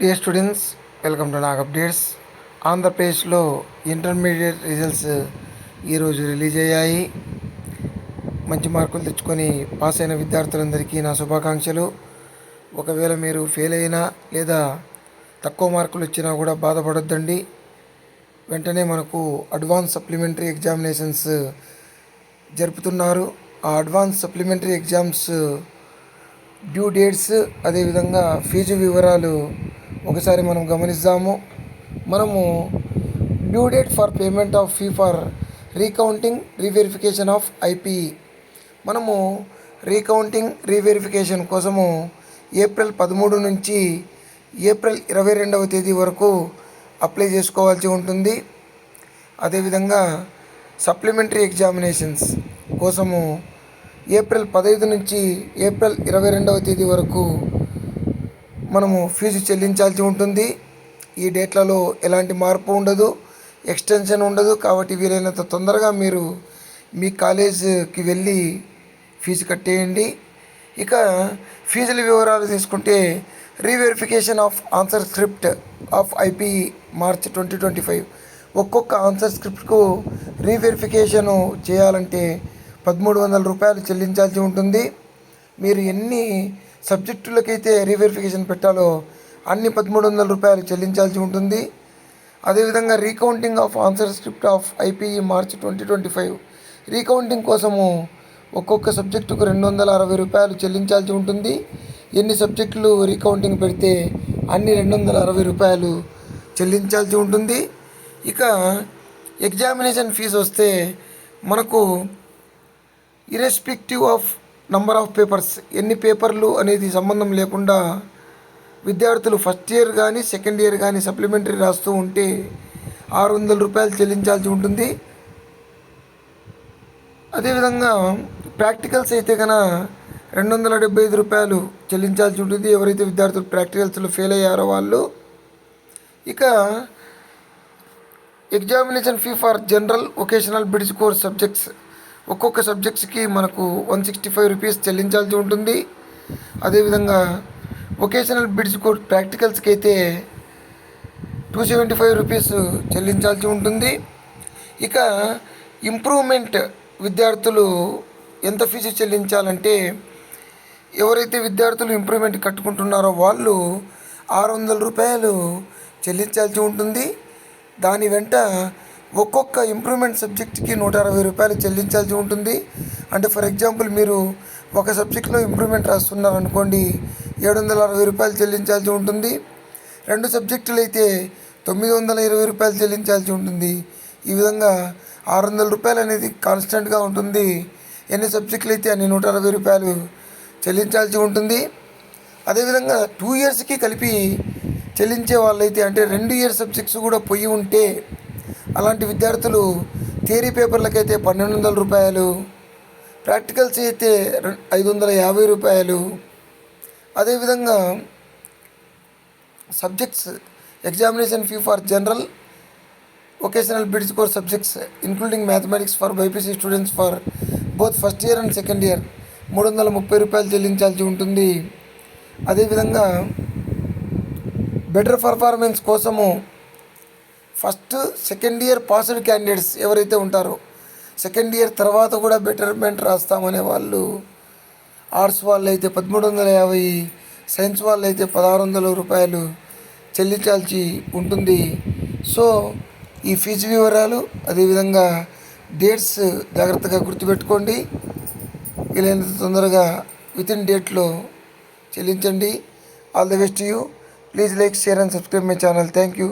Dear students welcome to Nag updates ఆంధ్రప్రదేశ్లో intermediate results ఈరోజు release అయ్యాయి. మంచి మార్కులు తెచ్చుకొని పాస్ అయిన విద్యార్థులందరికీ నా శుభాకాంక్షలు. ఒకవేళ మీరు ఫెయిల్ అయినా లేదా తక్కువ మార్కులు వచ్చినా కూడా బాధపడొద్దండి. వెంటనే మనకు అడ్వాన్స్ సప్లిమెంటరీ ఎగ్జామినేషన్స్ జరుపుతున్నారు. ఆ advance supplementary exams due dates అదేవిధంగా ఫీజు వివరాలు ఒకసారి మనం గమనిస్తాము మనము due date for payment of fee for recounting reverification of IP మనము రీకౌంటింగ్ రీవెరిఫికేషన్ కోసము ఏప్రిల్ పదమూడు నుంచి ఏప్రిల్ ఇరవై రెండవ తేదీ వరకు అప్లై చేసుకోవాల్సి ఉంటుంది. అదేవిధంగా సప్లిమెంటరీ ఎగ్జామినేషన్స్ కోసము ఏప్రిల్ పదహైదు నుంచి ఏప్రిల్ ఇరవై రెండవ తేదీ వరకు మనము ఫీజు చెల్లించాల్సి ఉంటుంది. ఈ డేట్లలో ఎలాంటి మార్పు ఉండదు ఎక్స్టెన్షన్ ఉండదు కాబట్టి వీలైనంత తొందరగా మీరు మీ కాలేజీకి వెళ్ళి ఫీజు కట్టేయండి. ఇక ఫీజుల వివరాలు తీసుకుంటే reverification of answer script of IPE March twenty twenty five. ఒక్కొక్క ఆన్సర్ స్క్రిప్ట్కు రీవెరిఫికేషను చేయాలంటే పదమూడు వందల రూపాయలు చెల్లించాల్సి ఉంటుంది. మీరు ఎన్ని సబ్జెక్టులకైతే రీవెరిఫికేషన్ పెట్టాలో అన్ని పదమూడు వందల రూపాయలు చెల్లించాల్సి ఉంటుంది. అదేవిధంగా recounting of answer script of IPE March twenty twenty five recounting కోసము ఒక్కొక్క సబ్జెక్టుకు రెండు వందల అరవై రూపాయలు చెల్లించాల్సి ఉంటుంది. ఎన్ని సబ్జెక్టులు రీకౌంటింగ్ పెడితే అన్ని రెండు వందల అరవై రూపాయలు చెల్లించాల్సి ఉంటుంది. ఇక ఎగ్జామినేషన్ ఫీజు వస్తే మనకు irrespective of number of papers ఎన్ని పేపర్లు అనేది సంబంధం లేకుండా విద్యార్థులు ఫస్ట్ ఇయర్ కానీ సెకండ్ ఇయర్ కానీ సప్లిమెంటరీ రాస్తూ ఉంటే ఆరు వందల రూపాయలు చెల్లించాల్సి ఉంటుంది. అదేవిధంగా ప్రాక్టికల్స్ అయితే కన రెండు వందల డెబ్బై ఐదు రూపాయలు చెల్లించాల్సి ఉంటుంది. ఎవరైతే విద్యార్థులు ప్రాక్టికల్స్లో ఫెయిల్ అయ్యారో వాళ్ళు. ఇక examination fee for general vocational bridge course subjects ఒక్కొక్క సబ్జెక్ట్స్కి మనకు వన్ సిక్స్టీ ఫైవ్ రూపీస్ చెల్లించాల్సి ఉంటుంది. అదేవిధంగా వొకేషనల్ బిడ్స్ కోర్ట్ ప్రాక్టికల్స్కి అయితే టూ సెవెంటీ ఫైవ్ రూపీస్ చెల్లించాల్సి ఉంటుంది. ఇక ఇంప్రూవ్మెంట్ విద్యార్థులు ఎంత ఫీజు చెల్లించాలంటే ఎవరైతే విద్యార్థులు ఇంప్రూవ్మెంట్ కట్టుకుంటున్నారో వాళ్ళు ఆరు వందల రూపాయలు చెల్లించాల్సి ఉంటుంది. దాని వెంట ఒక్కొక్క ఇంప్రూవ్మెంట్ సబ్జెక్ట్కి నూట అరవై రూపాయలు చెల్లించాల్సి ఉంటుంది. అంటే ఫర్ ఎగ్జాంపుల్ మీరు ఒక సబ్జెక్ట్లో ఇంప్రూవ్మెంట్ రాస్తున్నారు అనుకోండి ఏడు వందల అరవై రూపాయలు చెల్లించాల్సి ఉంటుంది. రెండు సబ్జెక్టులు అయితే తొమ్మిది వందల ఇరవై రూపాయలు చెల్లించాల్సి ఉంటుంది. ఈ విధంగా ఆరు వందల రూపాయలు అనేది కాన్స్టెంట్గా ఉంటుంది. ఎన్ని సబ్జెక్టులు అయితే అన్ని నూట అరవై రూపాయలు చెల్లించాల్సి ఉంటుంది. అదేవిధంగా టూ ఇయర్స్కి కలిపి చెల్లించే వాళ్ళైతే అంటే రెండు ఇయర్ సబ్జెక్ట్స్ కూడా పోయి ఉంటే అలాంటి విద్యార్థులు థియరీ పేపర్లకైతే పన్నెండు వందల రూపాయలు ప్రాక్టికల్స్ అయితే ఐదు వందల యాభై రూపాయలు. అదేవిధంగా subjects examination fee for general vocational bridge course subjects including mathematics for BiPC students for both first year and second year మూడు వందల ముప్పై రూపాయలు చెల్లించాల్సి ఉంటుంది. అదేవిధంగా బెటర్ పర్ఫార్మెన్స్ కోసము first second year passed candidates ఎవరైతే ఉంటారో సెకండ్ ఇయర్ తర్వాత కూడా బెటర్మెంట్ రాస్తామనే వాళ్ళు ఆర్ట్స్ వాళ్ళు అయితే పదమూడు వందల యాభై సైన్స్ వాళ్ళు అయితే పదహారు వందల రూపాయలు చెల్లించాల్సి ఉంటుంది. సో ఈ ఫీజు వివరాలు అదేవిధంగా డేట్స్ జాగ్రత్తగా గుర్తుపెట్టుకోండి. వీలైనంత తొందరగా విత్ ఇన్ డేట్లో చెల్లించండి. All the best you. Please like share and subscribe my channel. Thank you.